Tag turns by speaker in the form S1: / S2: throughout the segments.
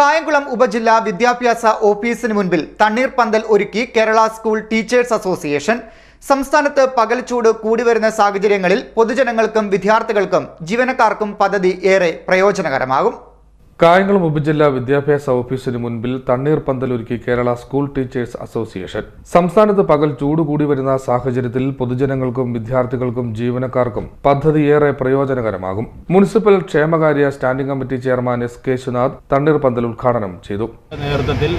S1: കായംകുളം ഉപജില്ലാ വിദ്യാഭ്യാസ ഓഫീസിന് മുൻപിൽ തണ്ണീർ പന്തൽ ഒരുക്കി കേരള സ്കൂൾ ടീച്ചേഴ്സ് അസോസിയേഷൻ. സംസ്ഥാനത്ത് പകൽച്ചൂട് കൂടിവരുന്ന സാഹചര്യങ്ങളിൽ പൊതുജനങ്ങൾക്കും വിദ്യാർത്ഥികൾക്കും ജീവനക്കാർക്കും പദ്ധതി ഏറെ പ്രയോജനകരമാകും.
S2: കായംകുളം ഉപജില്ലാ വിദ്യാഭ്യാസ ഓഫീസിന് മുൻപിൽ തണ്ണീർ പന്തലൊരുക്കി കേരള സ്കൂൾ ടീച്ചേഴ്സ് അസോസിയേഷൻ. സംസ്ഥാനത്ത് പകൽ ചൂട് കൂടി വരുന്ന സാഹചര്യത്തിൽ പൊതുജനങ്ങൾക്കും വിദ്യാർത്ഥികൾക്കും ജീവനക്കാർക്കും പദ്ധതി ഏറെ പ്രയോജനകരമാകും. മുനിസിപ്പൽ ക്ഷേമകാര്യ standing committee chairman S Keshunath തണ്ണീർ പന്തൽ ഉദ്ഘാടനം ചെയ്തു.
S3: നേതൃത്വത്തിൽ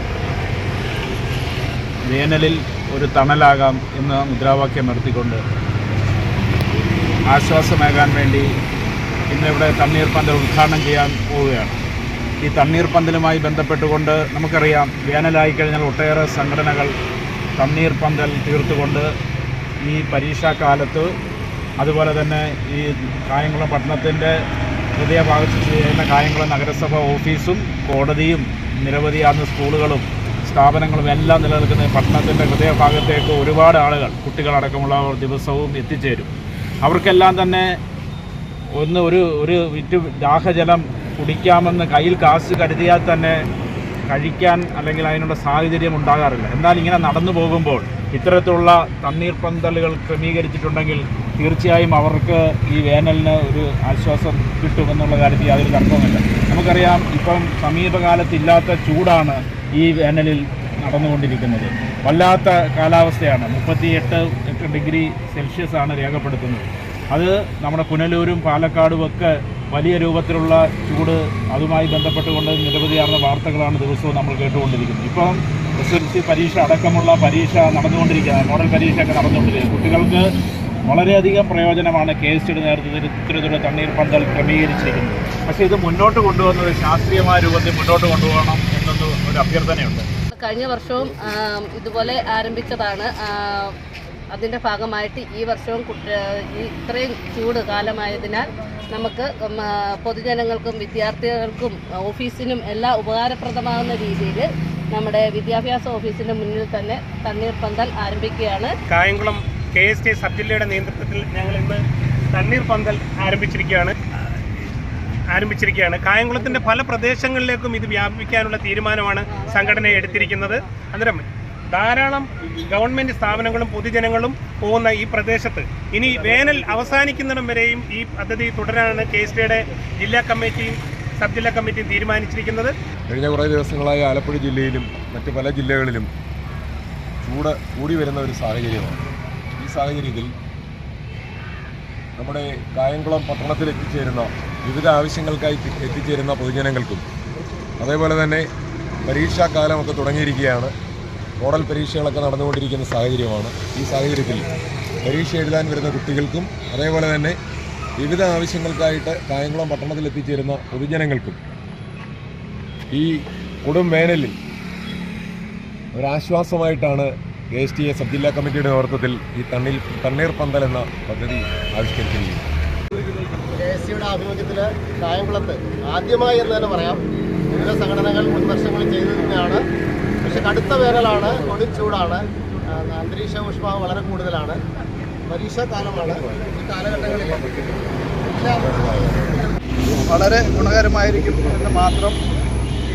S3: വേനലിൽ ഒരു തണലാകാം എന്ന മുദ്രാവാക്യം നടത്തിക്കൊണ്ട് ആശ്വാസമേകാൻ വേണ്ടി ഇന്നിവിടെ തണ്ണീർ പന്തൽ ഉദ്ഘാടനം ചെയ്യാൻ പോവുകയാണ്. ഈ തണ്ണീർ പന്തലുമായി ബന്ധപ്പെട്ടുകൊണ്ട് നമുക്കറിയാം വേനലായി കഴിഞ്ഞാൽ ഒട്ടേറെ സംഘടനകൾ തണ്ണീർ പന്തൽ തീർത്തുകൊണ്ട് ഈ പരീക്ഷാക്കാലത്ത് അതുപോലെ തന്നെ ഈ കായംകുളം പട്ടണത്തിന്റെ ഹൃദയഭാഗത്ത് ചെയ്യുന്ന കായംകുളം നഗരസഭ ഓഫീസും കോടതിയും നിരവധിയാർന്ന സ്കൂളുകളും സ്ഥാപനങ്ങളും എല്ലാം നിലനിൽക്കുന്ന പട്ടണത്തിന്റെ ഹൃദയഭാഗത്തേക്ക് ഒരുപാട് ആളുകൾ കുട്ടികളടക്കമുള്ള ദിവസവും എത്തിച്ചേരും. അവർക്കെല്ലാം തന്നെ ഒന്ന് ഒരു ഒരു വിറ്റ് ദാഹജലം കുടിക്കാമെന്ന് കയ്യിൽ കാശ് കരുതിയാൽ തന്നെ കഴിക്കാൻ അല്ലെങ്കിൽ അതിനുള്ള സാഹചര്യം ഉണ്ടാകാറില്ല. എന്നാൽ ഇങ്ങനെ നടന്നു പോകുമ്പോൾ ഇത്തരത്തിലുള്ള തണ്ണീർ പന്തലുകൾ ക്രമീകരിച്ചിട്ടുണ്ടെങ്കിൽ തീർച്ചയായും അവർക്ക് ഈ വേനലിന് ഒരു ആശ്വാസം കിട്ടുമെന്നുള്ള കാര്യത്തിൽ യാതൊരു തർക്കവുമില്ല. നമുക്കറിയാം ഇപ്പം സമീപകാലത്തില്ലാത്ത ചൂടാണ് ഈ വേനലിൽ നടന്നുകൊണ്ടിരിക്കുന്നത്. വല്ലാത്ത കാലാവസ്ഥയാണ്. മുപ്പത്തിയെട്ട് എട്ട് ഡിഗ്രി സെൽഷ്യസ് ആണ് രേഖപ്പെടുത്തുന്നത്. അത് നമ്മുടെ പുനലൂരും പാലക്കാടും ഒക്കെ വലിയ രൂപത്തിലുള്ള ചൂട് അതുമായി ബന്ധപ്പെട്ടുകൊണ്ട് നിരവധിയാർന്ന വാർത്തകളാണ് ദിവസവും നമ്മൾ കേട്ടുകൊണ്ടിരിക്കുന്നത്. ഇപ്പം എസ് എൽ സി പരീക്ഷ അടക്കമുള്ള പരീക്ഷ നടന്നുകൊണ്ടിരിക്കുകയാണ്. മോഡൽ പരീക്ഷയൊക്കെ നടന്നുകൊണ്ടിരിക്കുന്നത് കുട്ടികൾക്ക് വളരെയധികം പ്രയോജനമാണ് കെ എസ് ടിയുടെ നേതൃത്വത്തിൽ ഇത്തരത്തിലുള്ള തണ്ണീർ പന്തൽ ക്രമീകരിച്ചിരിക്കുന്നത്. പക്ഷേ ഇത് മുന്നോട്ട് കൊണ്ടുവന്നത് ശാസ്ത്രീയമായ രൂപത്തിൽ മുന്നോട്ട് കൊണ്ടുപോകണം എന്നൊരു അഭ്യർത്ഥനയുണ്ട്.
S4: കഴിഞ്ഞ വർഷവും ഇതുപോലെ ആരംഭിച്ചതാണ്. അതിന്റെ ഭാഗമായിട്ട് ഈ വർഷവും ഇത്രയും ചൂട് കാലമായതിനാൽ നമുക്ക് പൊതുജനങ്ങൾക്കും വിദ്യാർത്ഥികൾക്കും ഓഫീസിനും എല്ലാം ഉപകാരപ്രദമാകുന്ന രീതിയിൽ നമ്മുടെ വിദ്യാഭ്യാസ ഓഫീസിന്റെ മുന്നിൽ തന്നെ തണ്ണീർ പന്തൽ ആരംഭിക്കുകയാണ്.
S5: Kayamkulam K S T sub ജില്ലയുടെ നേതൃത്വത്തിൽ ഞങ്ങൾ ഇന്ന് തണ്ണീർ പന്തൽ ആരംഭിച്ചിരിക്കുകയാണ്. ആരംഭിച്ചിരിക്കുകയാണ്. കായംകുളത്തിന്റെ പല പ്രദേശങ്ങളിലേക്കും ഇത് വ്യാപിപ്പിക്കാനുള്ള തീരുമാനമാണ് സംഘടന എടുത്തിരിക്കുന്നത്. അന്നേരം ധാരാളം ഗവൺമെന്റ് സ്ഥാപനങ്ങളും പൊതുജനങ്ങളും പോകുന്ന ഈ പ്രദേശത്ത്. ഇനി വേനൽ അവസാനിക്കുന്നിടം വരെയും ഈ പദ്ധതി തുടരാനാണ് കെ എസ് ഡിയുടെ ജില്ലാ കമ്മിറ്റിയും സബ് ജില്ലാ കമ്മിറ്റിയും തീരുമാനിച്ചിരിക്കുന്നത്.
S6: കഴിഞ്ഞ കുറേ ദിവസങ്ങളായി ആലപ്പുഴ ജില്ലയിലും മറ്റ് പല ജില്ലകളിലും ചൂട് കൂടി വരുന്ന ഒരു സാഹചര്യമാണ്. ഈ സാഹചര്യത്തിൽ നമ്മുടെ കായംകുളം പട്ടണത്തിൽ എത്തിച്ചേരുന്ന വിവിധ ആവശ്യങ്ങൾക്കായി എത്തിച്ചേരുന്ന പൊതുജനങ്ങൾക്കും അതേപോലെ തന്നെ പരീക്ഷാ കാലമൊക്കെ തുടങ്ങിയിരിക്കുകയാണ്. മോഡൽ പരീക്ഷകളൊക്കെ നടന്നുകൊണ്ടിരിക്കുന്ന സാഹചര്യമാണ്. ഈ സാഹചര്യത്തിൽ പരീക്ഷ എഴുതാൻ വരുന്ന കുട്ടികൾക്കും അതേപോലെ തന്നെ വിവിധ ആവശ്യങ്ങൾക്കായിട്ട് കായംകുളം പട്ടണത്തിൽ എത്തിച്ചേരുന്ന പൊതുജനങ്ങൾക്കും ഈ കൊടും വേനലിൽ ഒരാശ്വാസമായിട്ടാണ് K S T A sub ജില്ലാ കമ്മിറ്റിയുടെ നേതൃത്വത്തിൽ ഈ തണ്ണീർ തണ്ണീർ പന്തൽ എന്ന പദ്ധതി ആവിഷ്കരിച്ചിരിക്കുന്നത്.
S7: കെ എസ് സിയുടെ ആഭിമുഖ്യത്തിൽ കായംകുളത്ത് ആദ്യമായി എന്ന് തന്നെ പറയാം. വിവിധ സംഘടനകൾ മുൻവർഷങ്ങൾ ചെയ്തതിനാണ് കടുത്ത വേനലാണ് കൊടും ചൂടാണ്. ആ, അന്തരീക്ഷ ഊഷ്മാവ് വളരെ കൂടുതലാണ്. പരീക്ഷാകാലമാണ് ഈ കാലഘട്ടങ്ങളിൽ
S8: വളരെ ഗുണകരമായിരിക്കും എന്ന് മാത്രം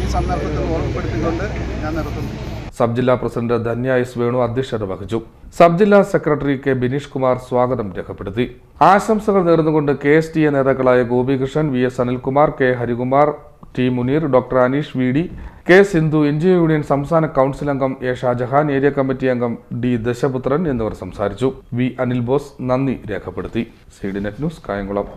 S8: ഈ സന്ദർഭത്തിൽ ഓർമ്മപ്പെടുത്തിക്കൊണ്ട് ഞാൻ നിർത്തുന്നു.
S2: സബ് ജില്ലാ പ്രസിഡന്റ് ധന്യ എസ് വേണു അധ്യക്ഷത വഹിച്ചു. സബ് ജില്ലാ സെക്രട്ടറി കെ ബിനീഷ് കുമാർ സ്വാഗതം രേഖപ്പെടുത്തി. ആശംസകൾ നേർന്നുകൊണ്ട് കെ എസ് ടി എ നേതാക്കളായ Gopikrishnan V S Anilkumar K Harikumar T Muneer doctor Aneesh V D K Sindhu NGO union സംസ്ഥാന കൗൺസിൽ അംഗം എ ഷാജഹാൻ ഏരിയ കമ്മിറ്റി അംഗം ഡി ദശപുത്രൻ എന്നിവർ സംസാരിച്ചു. വി അനിൽ ബോസ് നന്ദി രേഖപ്പെടുത്തി. C D net news Kayamkulam.